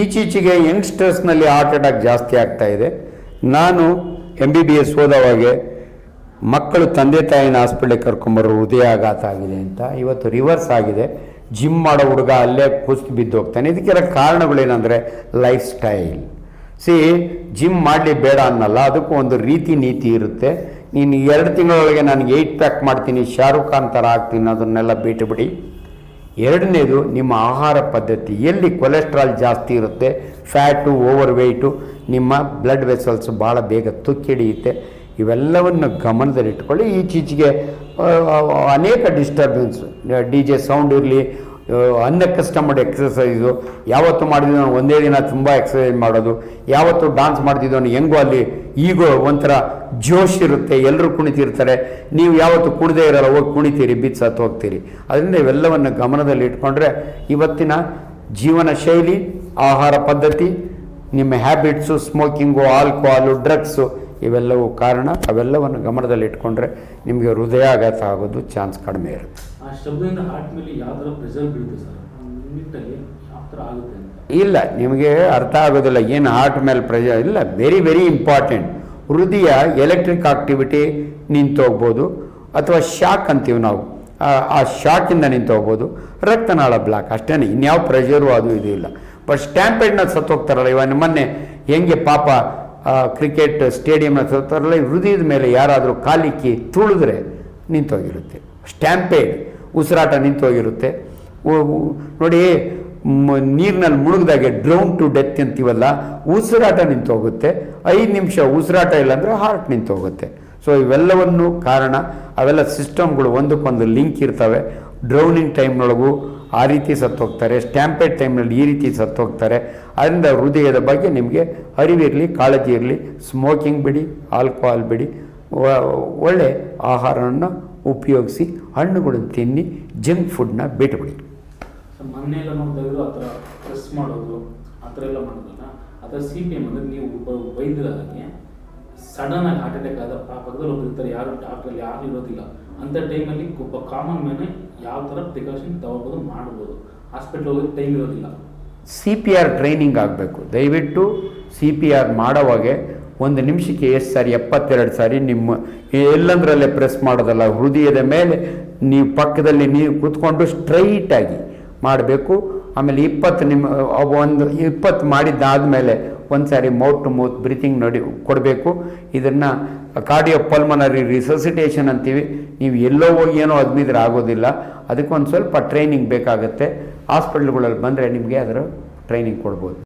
ಈಚೀಚೆಗೆ ಯಂಗ್ಸ್ಟರ್ಸ್ನಲ್ಲಿ heart attack ಜಾಸ್ತಿ ಆಗ್ತಾ ಇದೆ. ನಾನು ಎಂ ಬಿ ಬಿ ಎಸ್ ಓದೋವಾಗೆ ಮಕ್ಕಳು ತಂದೆ ತಾಯಿನ ಹಾಸ್ಪಿಟ್ಲಿಗೆ ಕರ್ಕೊಂಬರೋ ಹೃದಯಾಘಾತ ಆಗಿದೆ ಅಂತ. ಇವತ್ತು ರಿವರ್ಸ್ ಆಗಿದೆ. ಜಿಮ್ ಮಾಡೋ ಹುಡುಗ ಅಲ್ಲೇ ಕುಸ್ತು ಬಿದ್ದು ಹೋಗ್ತಾನೆ. ಇದಕ್ಕೆಲ್ಲ ಕಾರಣಗಳೇನೆಂದರೆ ಲೈಫ್ ಸ್ಟೈಲ್ ಸಿ ಜಿಮ್ ಮಾಡಲಿ ಬೇಡ ಅನ್ನಲ್ಲ. ಅದಕ್ಕೂ ಒಂದು ರೀತಿ ನೀತಿ ಇರುತ್ತೆ. ನೀನು ಎರಡು ತಿಂಗಳೊಳಗೆ ನಾನು ಏಯ್ಟ್ ಪ್ಯಾಕ್ ಮಾಡ್ತೀನಿ. ಶಾರುಖ್ ಖಾನ್ ಥರ ಆಗ್ತೀನಿ. ಅದನ್ನೆಲ್ಲ ಬಿಟ್ಟುಬಿಡಿ ಎರಡನೇದು, ನಿಮ್ಮ ಆಹಾರ ಪದ್ಧತಿ. ಎಲ್ಲಿ ಕೊಲೆಸ್ಟ್ರಾಲ್ ಜಾಸ್ತಿ ಇರುತ್ತೆ? ಫ್ಯಾಟು ಓವರ್ ವೆಯ್ಟು ನಿಮ್ಮ ಬ್ಲಡ್ ವೆಸಲ್ಸ್ ಭಾಳ ಬೇಗ ತುಕ್ಕಿಡಿಯುತ್ತೆ ಇವೆಲ್ಲವನ್ನು ಗಮನದಲ್ಲಿಟ್ಕೊಳ್ಳಿ. ಈಚೀಚೆಗೆ ಅನೇಕ ಡಿಸ್ಟರ್ಬೆನ್ಸ್, ಡಿ ಜೆ ಸೌಂಡ್ ಇರಲಿ ಅನ್ಕಸ್ಟಮರ್ಡ್ ಎಕ್ಸಸೈಸು ಯಾವತ್ತು ಮಾಡಿದ್ರು ಒಂದೇ ದಿನ ತುಂಬ ಎಕ್ಸಸೈಸ್ ಮಾಡೋದು. ಯಾವತ್ತು ಡಾನ್ಸ್ ಮಾಡ್ತಿದ್ದವನು ಹೆಂಗೋ ಅಲ್ಲಿ ಈಗೋ ಒಂಥರ ಜೋಶ್ ಇರುತ್ತೆ ಎಲ್ಲರೂ ಕುಣಿತಿರ್ತಾರೆ. ನೀವು ಯಾವತ್ತು ಕುಣಿದೇ ಇರಲ್ಲ, ಹೋಗಿ ಕುಣಿತೀರಿ, ಬಿದ್ದು ಸತ್ತು ಹೋಗ್ತೀರಿ. ಅದರಿಂದ ಇವೆಲ್ಲವನ್ನು ಗಮನದಲ್ಲಿ ಇಟ್ಕೊಂಡ್ರೆ ಇವತ್ತಿನ ಜೀವನ ಶೈಲಿ, ಆಹಾರ ಪದ್ಧತಿ, ನಿಮ್ಮ ಹ್ಯಾಬಿಟ್ಸು ಸ್ಮೋಕಿಂಗು ಆಲ್ಕೋಹಾಲು ಡ್ರಗ್ಸು ಇವೆಲ್ಲವೂ ಕಾರಣ. ಅವೆಲ್ಲವನ್ನು ಗಮನದಲ್ಲಿ ಇಟ್ಕೊಂಡ್ರೆ ನಿಮಗೆ ಹೃದಯಾಘಾತ ಆಗೋದು ಚಾನ್ಸ್ ಕಡಿಮೆ ಇರುತ್ತೆ. ಇಲ್ಲ ನಿಮಗೆ ಅರ್ಥ ಆಗೋದಿಲ್ಲ. ಏನು ಹಾರ್ಟ್ ಮೇಲೆ ಪ್ರೆಷರ್ ಇಲ್ಲ ವೆರಿ ವೆರಿ ಇಂಪಾರ್ಟೆಂಟ್ ಹೃದಯ ಎಲೆಕ್ಟ್ರಿಕ್ ಆಕ್ಟಿವಿಟಿ ನಿಂತೋಗ್ಬೋದು ಅಥವಾ ಶಾಕ್ ಅಂತೀವಿ ನಾವು. ಆ- ಶಾಕಿಂದ ಶಾಕಿಂದ ನಿಂತೋಗ್ಬೋದು ರಕ್ತನಾಳ ಬ್ಲಾಕ್ ಅಷ್ಟೇ ಇನ್ಯಾವ ಪ್ರೆಷರು ಅದು ಇದು ಇಲ್ಲ. ಬಟ್ ಸ್ಟ್ಯಾಂಪೇಡ್ನ ಸತ್ತೋಗ್ತಾರಲ್ಲ ಇವಾಗ ಮೊನ್ನೆ ಹೆಂಗೆ ಪಾಪ ಕ್ರಿಕೆಟ್ ಸ್ಟೇಡಿಯಂ ಈ ಹೃದಯದ ಮೇಲೆ ಯಾರಾದರೂ ಕಾಲಿಕ್ಕಿ ತುಳಿದ್ರೆ ನಿಂತೋಗಿರುತ್ತೆ. ಸ್ಟ್ಯಾಂಪೇಡ್ ಉಸಿರಾಟ ನಿಂತೋಗಿರುತ್ತೆ. ನೋಡಿ ನೀರಿನಲ್ಲಿ ಮುಳುಗ್ದಾಗೆ ಡ್ರೌನ್ ಟು ಡೆತ್ ಅಂತೀವಲ್ಲ, ಉಸಿರಾಟ ನಿಂತೋಗುತ್ತೆ. ಐದು ನಿಮಿಷ ಉಸಿರಾಟ ಇಲ್ಲಾಂದರೆ ಹಾರ್ಟ್ ನಿಂತೋಗುತ್ತೆ. ಸೊ ಇವೆಲ್ಲವನ್ನು ಕಾರಣ, ಅವೆಲ್ಲ ಸಿಸ್ಟಮ್ಗಳು ಒಂದಕ್ಕೊಂದು ಲಿಂಕ್ ಇರ್ತವೆ. ಡ್ರೌನಿಂಗ್ ಟೈಮ್ನೊಳಗೂ ಆ ರೀತಿ ಸತ್ತೋಗ್ತಾರೆ ಸ್ಟ್ಯಾಂಪೇಡ್ ಟೈಮ್ನಲ್ಲಿ ಈ ರೀತಿ ಸತ್ತೋಗ್ತಾರೆ. ಅದರಿಂದ ಹೃದಯದ ಬಗ್ಗೆ ನಿಮಗೆ ಅರಿವಿರಲಿ, ಕಾಳಜಿ ಇರಲಿ ಸ್ಮೋಕಿಂಗ್ ಬಿಡಿ ಆಲ್ಕೋಹಾಲ್ ಬಿಡಿ ಒಳ್ಳೆ ಆಹಾರವನ್ನು ಉಪಯೋಗಿಸಿ ಹಣ್ಣುಗಳನ್ನು ತಿನ್ನಿ ಜಂಕ್ ಫುಡ್ನ ಬಿಟ್ಟುಬಿಡಿ ಆ ಥರ ಸಿ ಪಿ ಎಂ ಅಂದರೆ ನೀವು ಒಬ್ಬ ವೈದ್ಯರಾಗಿ ಸಡನ್ ಆಗಿ ಹಾರ್ಟ್ ಅಟ್ಯಾಕ್ ಆದ ಆ ಪಕ್ಕದಲ್ಲಿ ಒಬ್ರು ಇರ್ತಾರೆ. ಯಾರು ಡಾಕ್ಟ್ರಲ್ಲಿ ಯಾರು ಇರೋದಿಲ್ಲ. ಅಂಥ ಟೈಮಲ್ಲಿ ಒಬ್ಬ ಕಾಮನ್ ಮ್ಯಾನ್ ಯಾವ ಥರ ಪ್ರಿಕಾಷನ್ ತಗೋಬೋದು ಮಾಡ್ಬೋದು. ಹಾಸ್ಪಿಟ್ಲ್ ಹೋಗೋದು ಟೈಮ್ ಇರೋದಿಲ್ಲ. ಸಿ ಪಿ ಆರ್ ಟ್ರೈನಿಂಗ್ ಆಗಬೇಕು. ದಯವಿಟ್ಟು ಸಿ ಪಿ ಆರ್ ಮಾಡೋವಾಗೆ ಒಂದು ನಿಮಿಷಕ್ಕೆ ಎಷ್ಟು ಸಾರಿ, ಎಪ್ಪತ್ತೆರಡು ಸಾರಿ ನಿಮ್ಮ ಎಲ್ಲಂದ್ರಲ್ಲೇ ಪ್ರೆಸ್ ಮಾಡೋದಲ್ಲ, ಹೃದಯದ ಮೇಲೆ ನೀವು ಪಕ್ಕದಲ್ಲಿ ನೀವು ಕೂತ್ಕೊಂಡು ಸ್ಟ್ರೈಟಾಗಿ ಮಾಡಬೇಕು. ಆಮೇಲೆ ಇಪ್ಪತ್ತು ನಿಮ್ಮ ಒಂದು ಇಪ್ಪತ್ತು ಮಾಡಿದ್ದಾದಮೇಲೆ ಒಂದು ಸಾರಿ ಮೌತ್ ಟು ಮೌತ್ ಬ್ರೀತಿಂಗ್ ನೋಡಿ ಕೊಡಬೇಕು. ಇದನ್ನು ಕಾರ್ಡಿಯೋ ಪಲ್ಮನರಿ ರಿಸಸಿಟೇಷನ್ ಅಂತೀವಿ. ನೀವು ಎಲ್ಲೋ ಹೋಗಿ ಏನೋ ಅದ್ಮಿದ್ರೆ ಆಗೋದಿಲ್ಲ. ಅದಕ್ಕೊಂದು ಸ್ವಲ್ಪ ಟ್ರೈನಿಂಗ್ ಬೇಕಾಗುತ್ತೆ. ಹಾಸ್ಪಿಟ್ಲ್ಗಳಲ್ಲಿ ಬಂದರೆ ನಿಮಗೆ ಅದರ ಟ್ರೈನಿಂಗ್ ಕೊಡ್ಬೋದು.